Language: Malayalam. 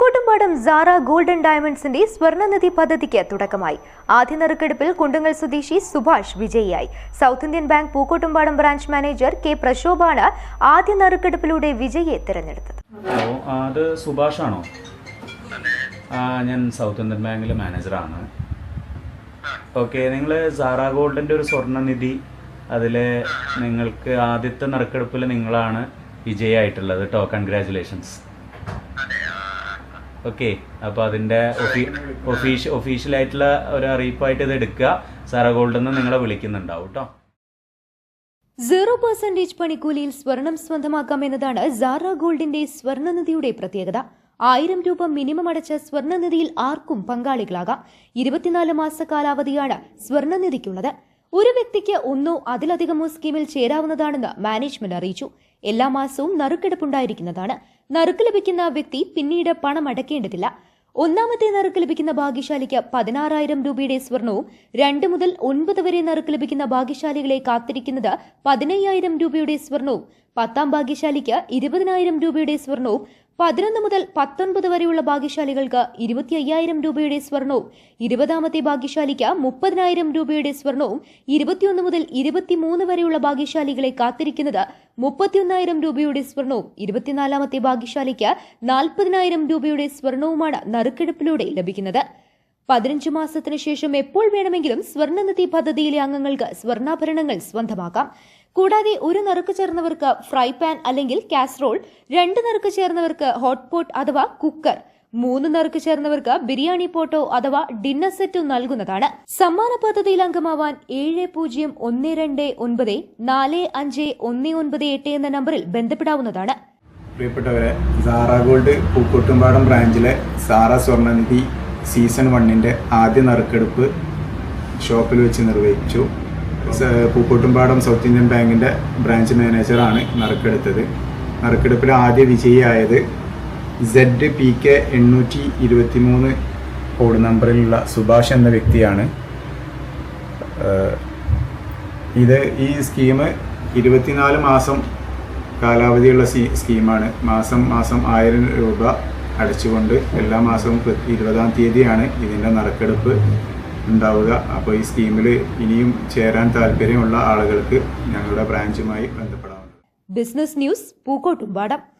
പൂക്കോട്ടുംപാടം സാറ ഗോൾഡൻ ഡയമണ്ട്സിന്റെ സ്വർണനിധി പദ്ധതിക്ക് തുടക്കമായി. ആദ്യ നറുക്കെടുപ്പിൽ കുണ്ടുങ്ങൽ സ്വദേശി Subhash വിജയിയായി. South Indian Bank Pookkottumpadam branch manager K പ്രശോഭാണ് ആദ്യ നറുക്കെടുപ്പിലൂടെ വിജയിയെ തിരഞ്ഞെടുത്തത്. ആ, അത് സുഭാഷ് ആണോ ഞാൻ സൗത്ത് ഇന്ത്യൻ ബാങ്കിലെ മാനേജറാണ് ഓക്കെ നിങ്ങൾ സാറ ഗോൾഡിന്റെ ഒരു സ്വർണനിധി അതിൽ നിങ്ങൾക്ക് ആദ്യത്തെ നറുക്കെടുപ്പിൽ നിങ്ങളാണ് വിജയമായിട്ടുള്ളത് കേട്ടോ കൺഗ്രാറ്റുലേഷൻസ് ഓക്കെ അപ്പോൾ അതിന്റെ ഒഫീഷ്യൽ ഒഫീഷ്യ ഒഫീഷ്യലായിട്ടുള്ള ഒരു അറിയിപ്പായിട്ട് ഇത് എടുക്കുക. സാറ ഗോൾഡിൽ നിന്ന് നിങ്ങളെ വിളിക്കുന്നുണ്ടാവും കേട്ടോ സീറോ പെർസെന്റേജ് പണിക്കൂലിയിൽ സ്വർണം സ്വന്തമാക്കാം എന്നതാണ് സാറ ഗോൾഡിന്റെ സ്വർണനിധിയുടെ പ്രത്യേകത. ആയിരം രൂപ മിനിമം അടച്ച സ്വർണനിധിയിൽ ആർക്കും പങ്കാളികളാകാം. ഇരുപത്തിനാല് മാസ കാലാവധിയാണ് സ്വർണനിധിക്കുള്ളത്. ഒരു വ്യക്തിക്ക് ഒന്നോ അതിലധികമോ സ്കീമിൽ ചേരാവുന്നതാണെന്ന് മാനേജ്മെന്റ് അറിയിച്ചു. എല്ലാ മാസവും നറുക്കെടുപ്പുണ്ടായിരിക്കുന്നതാണ്. നറുക്ക് ലഭിക്കുന്ന വ്യക്തി പിന്നീട് പണം അടയ്ക്കേണ്ടതില്ല ഒന്നാമത്തെ നറുക്ക് ലഭിക്കുന്ന ഭാഗ്യശാലിക്ക് പതിനാറായിരം രൂപയുടെ സ്വർണവും രണ്ട് മുതൽ ഒൻപത് വരെ നറുക്ക് ലഭിക്കുന്ന ഭാഗ്യശാലികളെ കാത്തിരിക്കുന്നത് പതിനയ്യായിരം രൂപയുടെ സ്വർണവും പത്താം ഭാഗ്യശാലിക്ക് ഇരുപതിനായിരം രൂപയുടെ സ്വർണവും പതിനൊന്ന് മുതൽ പത്തൊൻപത് വരെയുള്ള ഭാഗ്യശാലികൾക്ക് ഇരുപത്തി അയ്യായിരം രൂപയുടെ സ്വർണവും ഇരുപതാമത്തെ ഭാഗ്യശാലിക്ക് മുപ്പതിനായിരം രൂപയുടെ സ്വർണവും ഇരുപത്തിയൊന്ന് മുതൽ ഇരുപത്തിമൂന്ന് വരെയുള്ള ഭാഗ്യശാലികളെ കാത്തിരിക്കുന്നത് മുപ്പത്തിയൊന്നായിരം രൂപയുടെ സ്വർണവും ഇരുപത്തിനാലാമത്തെ ഭാഗ്യശാലിക്ക് നാൽപ്പതിനായിരം രൂപയുടെ സ്വർണവുമാണ് നറുക്കെടുപ്പിലൂടെ ലഭിക്കുന്നത്. പതിനഞ്ച് മാസത്തിനു ശേഷം എപ്പോൾ വേണമെങ്കിലും സ്വർണനിധി പദ്ധതിയിലെ അംഗങ്ങൾക്ക് സ്വർണാഭരണങ്ങൾ സ്വന്തമാക്കാം. കൂടാതെ ഒരു നറുക്ക് ചേർന്നവർക്ക് ഫ്രൈ പാൻ അല്ലെങ്കിൽ കാസറോൾ രണ്ട് നറുക്ക് ചേർന്നവർക്ക് ഹോട്ട്പോട്ട് അഥവാ കുക്കർ മൂന്ന് നറുക്ക് ചേർന്നവർക്ക് ബിരിയാണി പോട്ടോ അഥവാ ഡിന്നർ സെറ്റും നൽകുന്നതാണ്. സമ്മാന പദ്ധതിയിൽ അംഗമാവാൻ ഏഴ് പൂജ്യം ഒന്ന് രണ്ട് ഒൻപത് നാല് അഞ്ച് ഒന്ന് ഒൻപത് എട്ട് എന്ന നമ്പറിൽ ബന്ധപ്പെടാവുന്നതാണ്. പ്രിയപ്പെട്ടവരെ സാറ ഗോൾഡ് പൂക്കോട്ടുംപാടം ബ്രാഞ്ചിലെ സാറ സ്വർണനിധി സീസൺ വണ്ണിന്റെ ആദ്യ നറുക്കെടുപ്പ് ഷോപ്പിൽ വെച്ച് നിർവഹിച്ചു. പൂക്കോട്ടുംപാടം സൗത്ത് ഇന്ത്യൻ ബാങ്കിന്റെ ബ്രാഞ്ച് മാനേജറാണ് നറുക്കെടുത്തത്. നറുക്കെടുപ്പിൽ ആദ്യ വിജയിയായത് സെഡ് പി കെ എണ്ണൂറ്റി ഇരുപത്തി മൂന്ന് കോഡ് നമ്പറിലുള്ള സുഭാഷ് എന്ന വ്യക്തിയാണ്. ഇത് ഈ സ്കീം ഇരുപത്തിനാല് മാസം കാലാവധിയുള്ള സ്കീമാണ്. മാസം മാസം ആയിരം രൂപ അടച്ചുകൊണ്ട് എല്ലാ മാസവും ഇരുപതാം തീയതിയാണ് ഇതിന്റെ നറുക്കെടുപ്പ്. ഉണ്ടാവുക. അപ്പോൾ ഈ സ്കീമിൽ ഇനിയും ചേരാൻ താല്പര്യമുള്ള ആളുകൾക്ക് ഞങ്ങളുടെ ബ്രാഞ്ചുമായി ബന്ധപ്പെടാം ബിസിനസ് ന്യൂസ് പൂക്കോട്ടുംപാടം.